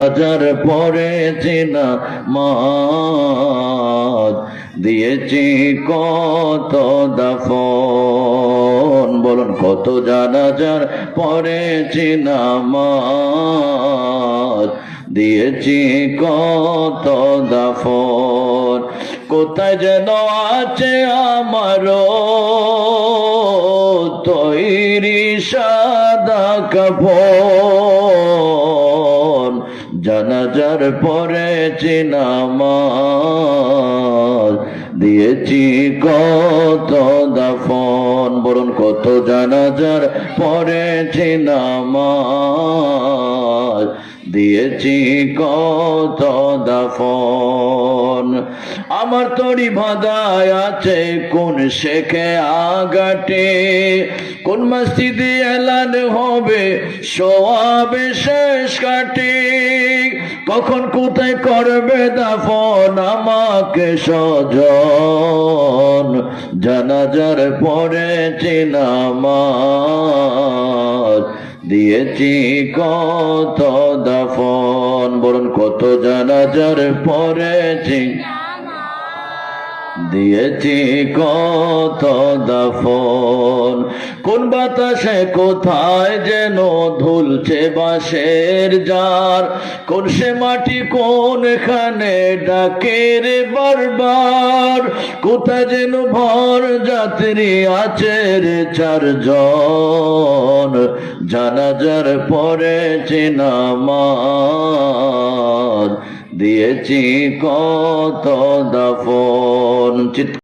হাজার পরে চেনা মাত দিয়েছি কত দাফন। বলুন, কত জানাজার পরে চেনা মাত দিয়েছি কত দাফন। কোথায় যেন আছে আমারও তৈরি সাদা কাপড়। জানাজার পরে চিনামাজ দিয়েছি কত দাফন, বলুন কত জানাজার পরে চিনামাজ দিয়েছি কত দাফন। আমার তরি ভাদায় আছে কোন শেখে আগাটে কোন মসজিদে এলান হবে সোয়াবে শেষ কাটে। কখন কোথায় করবে দাফন? আমাকে সজন জানাজার পরে চিনামাজ দিয়েছি কত দাফন। বলুন, কত জানাজার পরে চিন দিয়েছি কত দাফন। কোন বাতাসে কোথায় যেন ধুলছে বাঁশের জার। কোন সে মাটি কোনখানে ডাকের বারবার। কোথায় যেন ভর যাত্রী আছে রে চারজন। জানাজার পরে চিনামার দিয়েছি কত দাফন।